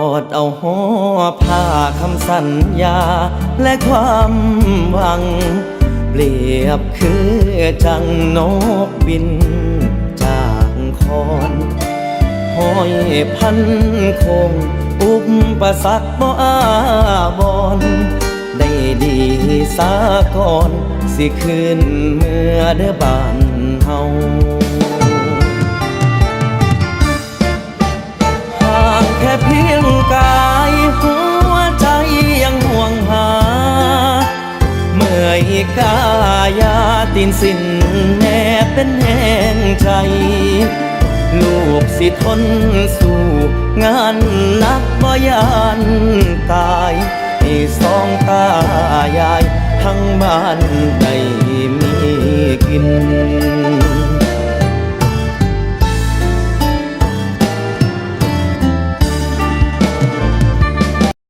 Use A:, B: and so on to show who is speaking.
A: อดเอาห่อผ้าคำสัญญา และความหวัง เปรียบคือจังนกบินจากคอนห้อยพันคง อุปปสรรคบ่อาบอนได้ดีสาก่อน สิคืนเมื่อเด้อบานเฮา เพียงกายหัวใจยังห่วงหา เมื่อยกายาตินสิ้นแม่เป็นแห่งใจ ลูกสิทนสู้ งานนักบ่ยานตายให้สองตายายทั้งบ้านได้มีกิน